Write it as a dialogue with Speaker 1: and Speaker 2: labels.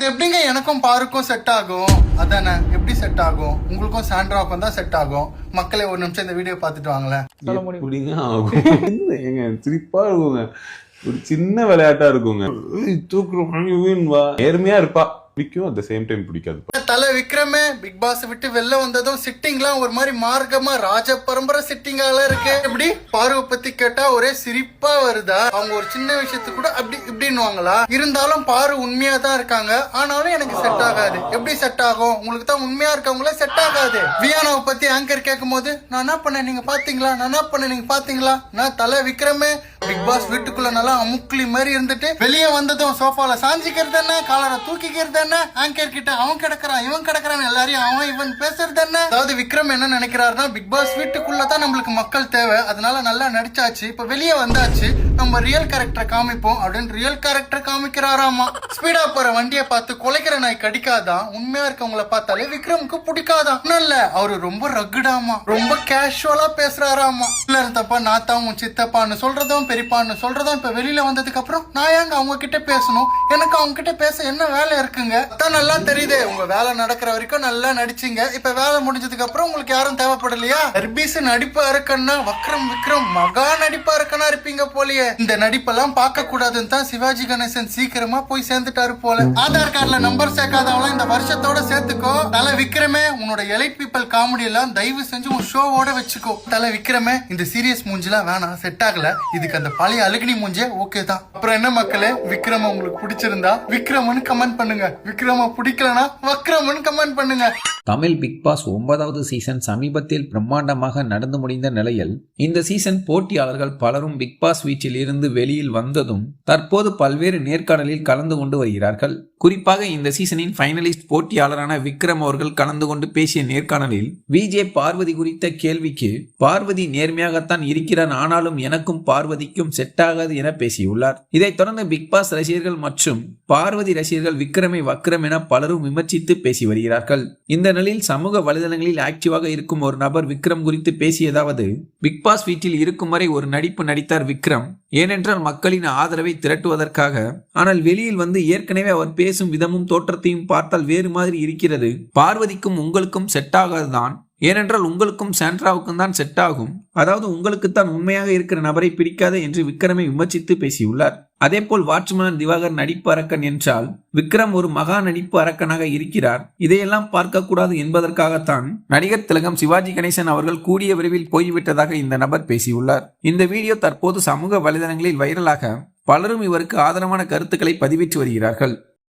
Speaker 1: அது எப்படிங்க எனக்கும் பாருக்கும் செட் ஆகும்? அதானே? எப்படி செட் ஆகும்? உங்களுக்கும் சாண்ட்ராவுக்கும் தான் செட் ஆகும். மக்களே ஒரு நிமிஷம் இந்த வீடியோ பார்த்துட்டு வாங்களேன்.
Speaker 2: எப்படிங்க ஆகும்? ஏங்க சிரிப்பா இருக்குங்க. ஒரு சின்ன விளையாட்டா இருக்குங்க. தூக்குறோம் நேர்மையா இருப்பா. பிடிக்கும் அட் சேம் டைம் பிடிக்காது.
Speaker 1: தலை விக்ரமே பிக் பாஸ் விட்டு வெளில வந்ததும் சிட்டிங்லாம் ஒரு மாதிரி மார்க்கமா ராஜ பரம்பரை சிட்டிங்கால இருக்கு. எப்படி? பார்வை பத்தி கேட்டா ஒரே சிரிப்பா வருதா? அவங்க ஒரு சின்ன விஷயத்துக்கு கூட அப்படி இப்படின்னுவாங்களா? இருந்தாலும் பாரு உண்மையா தான் இருக்காங்க. ஆனாலும் எனக்கு செட் ஆகாது. எப்படி செட் ஆகும்? உங்களுக்கு தான் உண்மையா இருக்கவங்களே செட் ஆகாது. வியானாவை பத்தி ஆங்கர் கேட்கும் போது நான் என்ன பண்ணேன்? நீங்க பாத்தீங்களா? நான் என்ன பண்ணேன்? நீங்க பாத்தீங்களா? நான் தலை விக்ரமே பிக் பாஸ் வீட்டுக்குள்ள நல்லா அமுக்குலி மாதிரி இருந்துட்டு வெளியே வந்ததும் சோஃபால சாஞ்சிக்கிறது என்ன? காலரை தூக்கிக்கிறது என்ன? ஆங்கர் கிட்ட அவன் கிடக்குறான் இவன் கிடக்குறான் எல்லாரையும் அவன் இவன் பேசுறது என்ன? அதாவது விக்ரம் என்ன நினைக்கிறாருன்னா பிக் பாஸ் வீட்டுக்குள்ள தான் நம்மளுக்கு மக்கள் தேவை. அதனால நல்லா நடிச்சாச்சு. இப்ப வெளியே வந்தாச்சு. நம்ம ரியல் கேரக்டரை காமிப்போம் அப்படின்னு ரியல் கேரக்டர் காமிக்கிறாராமா? ஸ்பீடா போற வண்டியை பார்த்து குலைக்கிற நாய் கடிக்காதான் உண்மையா இருக்கவங்கள பார்த்தாலே விக்ரமுக்கு பிடிக்காதான் இல்ல. அவரு ரொம்ப ரகுடாமா ரொம்ப கேஷுவலா பேசுறாராமா. இல்ல தப்பா உன் சித்தப்பான்னு சொல்றதும் பெரியப்பான்னு சொல்றதும் இப்ப வெளியில வந்ததுக்கு அப்புறம் நான் ஏங்க அவங்க கிட்ட பேசணும்? எனக்கு அவங்க கிட்ட பேச என்ன வேலை இருக்குங்க? அதான் நல்லா தெரியுது. உங்க வேலை நடக்கிற வரைக்கும் நல்லா நடிச்சீங்க. இப்ப வேலை முடிஞ்சதுக்கு அப்புறம் உங்களுக்கு யாரும் தேவைப்படலையா? ஹெர்பீஸ் நடிப்பா இருக்கன்னா வக்ரம் விக்ரம் மகா நடிப்பா இருக்கனா இருப்பீங்க போலயே. இந்த நடிப்பெல்லாம் பார்க்க கூடாதுன்னு தான் சிவாஜி கணேசன் சீக்கிரமா போய் சேர்ந்துட்டாரு போல. ஆதார் கார்டுல நம்பர் சேர்க்காதவங்களாம் இந்த வருஷத்தோட சேர்த்துக்கோ. தலை விக்ரமே உன்னோட எலைட் பீப்பிள் காமெடி எல்லாம் தயவு செஞ்சு உன் ஷோவோட வச்சுக்கோ. தலை விக்ரமே இந்த சீரியஸ் மூஞ்சிலாம் வேணாம். செட் ஆகல. இதுக்கு அந்த பழைய அழுகினி மூஞ்சே ஓகே தான். அப்புறம் என்ன மக்களே விக்ரம் உங்களுக்கு பிடிச்சிருந்தா விக்ரம்னு கமெண்ட் பண்ணுங்க. விக்ரம பிடிக்கலனா வக்ரம்னு கமெண்ட் பண்ணுங்க.
Speaker 3: தமிழ் பிக் பாஸ் ஒன்பதாவது சீசன் சமீபத்தில் பிரம்மாண்டமாக நடந்து முடிந்த நிலையில் இந்த சீசன் போட்டியாளர்கள் பலரும் பிக் பாஸ் வீச்சில் இருந்து வெளியில் வந்ததும் தற்போது பல்வேறு நேர்காணலில் கலந்து கொண்டு வருகிறார்கள். குறிப்பாக இந்த சீசனின் ஃபைனலிஸ்ட் போட்டியாளரான விக்ரம் அவர்கள் கலந்து கொண்டு பேசிய நேர்காணலில் விஜே பார்வதி குறித்த கேள்விக்கு பார்வதி நேர்மையாகத்தான் இருக்கிறார் ஆனாலும் எனக்கும் பார்வதிக்கும் செட் ஆகாது என பேசியுள்ளார். இதைத் தொடர்ந்து பிக் பாஸ் ரசிகர்கள் மற்றும் பார்வதி ரசிகர்கள் விக்ரமை வக்ரம் என பலரும் விமர்சித்து பேசி வருகிறார்கள். இந்த நிலையில் சமூக வலைதளங்களில் ஆக்டிவாக இருக்கும் ஒரு நபர் விக்ரம் குறித்து பேசியதாவது பிக் பாஸ் வீட்டில் இருக்கும் வரை ஒரு நடிப்பு நடித்தார் விக்ரம். ஏனென்றால் மக்களின் ஆதரவை திரட்டுவதற்காக. ஆனால் வெளியில் வந்து ஏற்கனவே அவர் பேசும் விதமும் தோற்றத்தையும் பார்த்தால் வேறு மாதிரி இருக்கிறது. பார்வதிக்கும் உங்களுக்கும் செட் ஆகாதுதான். ஏனென்றால் உங்களுக்கும் சாண்ட்ராவுக்கும் தான் செட் ஆகும். அதாவது உங்களுக்குத்தான் உண்மையாக இருக்கிற நபரை பிடிக்காது என்று விக்ரமை விமர்சித்து பேசியுள்ளார். அதேபோல் வாட்ச்மேன் திவாகர் நடிப்பு அரக்கன் என்றால் விக்ரம் ஒரு மகா நடிப்பு அரக்கனாக இருக்கிறார். இதையெல்லாம் பார்க்கக்கூடாது என்பதற்காகத்தான் நடிகர் திலகம் சிவாஜி கணேசன் அவர்கள் கூடிய விரைவில் போய்விட்டதாக இந்த நபர் பேசியுள்ளார். இந்த வீடியோ தற்போது சமூக வலைதளங்களில் வைரலாக பலரும் இவருக்கு ஆதரவான கருத்துக்களை பதிவிட்டு வருகிறார்கள்.